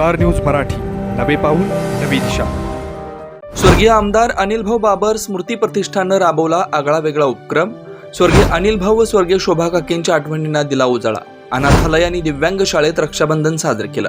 Star news Marathi. नवे पाऊल नवी दिशा. स्वर्गीय आमदार अनिल भाऊ बाबर स्मृती प्रतिष्ठाननं राबवला आगळा वेगळा उपक्रम. स्वर्गीय अनिलभाऊ व स्वर्गीय शोभा काकींच्या आठवणींना दिला उजाळा. अनाथालय आणि दिव्यांग शाळेत रक्षाबंधन साजरं केलं.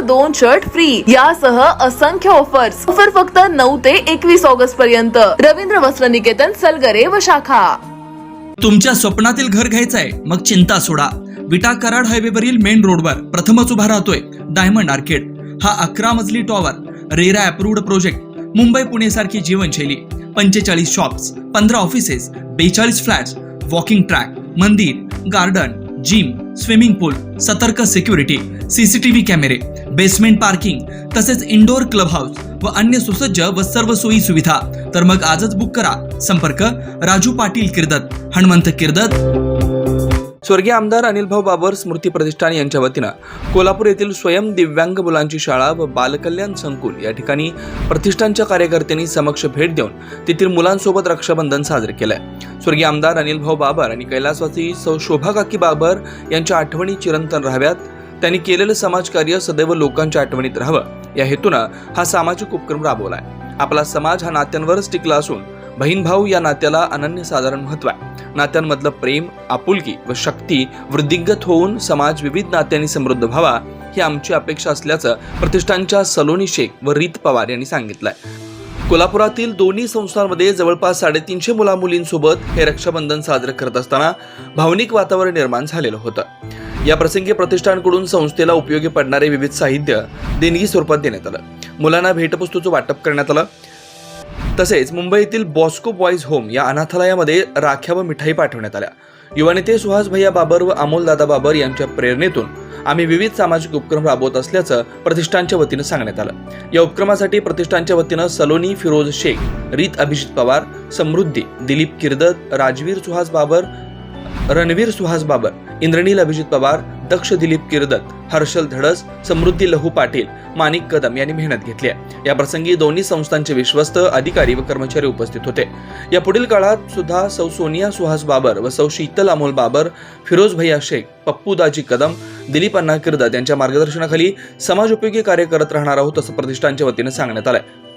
दोन शर्ट फ्री यासह असंख्य ऑफर्स ऑफर फक्त नऊ ते एकवीस ऑगस्ट पर्यंत. रवींद्र वस्त्र निकेतन सलगरे व शाखा. तुमच्या स्वप्नातील घर घ्यायचंय मग चिंता सोडा. विटा कराड हायवेवरील मेन रोडवर प्रथमच उभा राहतोय डायमंड आर्केड. हा अकरा मजली tower RERA approved project Mumbai Pune सारखी जीवनशैली. पंचेचाळीस शॉप्स पंधरा ऑफिसेस बेचाळीस फ्लॅट्स वॉकिंग ट्रॅक मंदिर गार्डन जिम स्विमिंग पूल सतर्क सिक्युरिटी सीसीटीव्ही कॅमेरे बेसमेंट पार्किंग तसेच इंडोर क्लब हाऊस व अन्य सुसज्ज व सर्व सोयी सुविधा. तर मग आजच बुक करा. संपर्क राजू पाटील किर्दत हनुमंत किर्दत. स्वर्गीय आमदार अनिलभाऊ बाबर स्मृती प्रतिष्ठान यांच्या वतीनं कोल्हापूर येथील स्वयं दिव्यांग मुलांची शाळा व बालकल्याण संकुल या ठिकाणी प्रतिष्ठानच्या कार्यकर्त्यांनी समक्ष भेट देऊन तेथील मुलांसोबत रक्षाबंधन साजरे केलंय. स्वर्गीय आमदार अनिलभाऊ बाबर आणि कैलासवासी सौ शोभाकाकी बाबर यांच्या आठवणी चिरंतन राहाव्यात. त्यांनी केलेलं समाजकार्य सदैव लोकांच्या आठवणीत राहावं. या हेतूनं हा सामाजिक उपक्रम राबवलाय. आपला समाज हा नात्यांवरच टिकला असून बहीण भाऊ या नात्याला अनन्यसाधारण महत्त्व आहे. नात्यांमधलं प्रेम आपुलकी व शक्ती वृद्धिंगत होऊन समाज विविध नात्यांनी समृद्ध व्हावा ही आमची अपेक्षा असल्याचं प्रतिष्ठानच्या सलोनी शेख व रीत पवार यांनी सांगितलंय. कोल्हापुरातील दोन्ही संस्थांमध्ये जवळपास साडेतीनशे मुलामुलींसोबत हे रक्षाबंधन साजरं करत असताना भावनिक वातावरण निर्माण झालेलं होतं. या प्रसंगी प्रतिष्ठानकडून संस्थेला उपयोगी पडणारे विविध साहित्य देणगी स्वरूपात देण्यात आलं. मुलांना भेटपुस्तूचं वाटप करण्यात आलं. तसेच मुंबईतील बॉस्को बॉईज होम या अनाथालयामध्ये राख्या व मिठाई पाठवण्यात आल्या. युवा नेते सुहास भैया बाबर व अमोल दादा बाबर यांच्या प्रेरणेतून आम्ही विविध सामाजिक उपक्रम राबवत असल्याचं प्रतिष्ठानच्या वतीनं सांगण्यात आलं. या उपक्रमासाठी प्रतिष्ठानच्या वतीनं सलोनी फिरोज शेख रीत अभिजित पवार समृद्धी दिलीप किर्दत राजवीर सुहास बाबर रणवीर सुहास बाबर इंद्रनील अभिजित पवार दक्ष दिलीप किर्दत हर्षल धडस समृद्धी लहू पाटील माणिक कदम यांनी मेहनत घेतली आहे. या प्रसंगी दोन्ही संस्थांचे विश्वस्त अधिकारी व कर्मचारी उपस्थित होते. या पुढील काळात सुद्धा सौ सोनिया सुहास बाबर व सौ शीतल अमोल बाबर फिरोज भैया शेख पप्पू दाजी कदम दिलीप अण्णा किर्दत यांच्या मार्गदर्शनाखाली समाजोपयोगी कार्य करत राहणार आहोत असं प्रतिष्ठानच्या वतीनं सांगण्यात आलंय.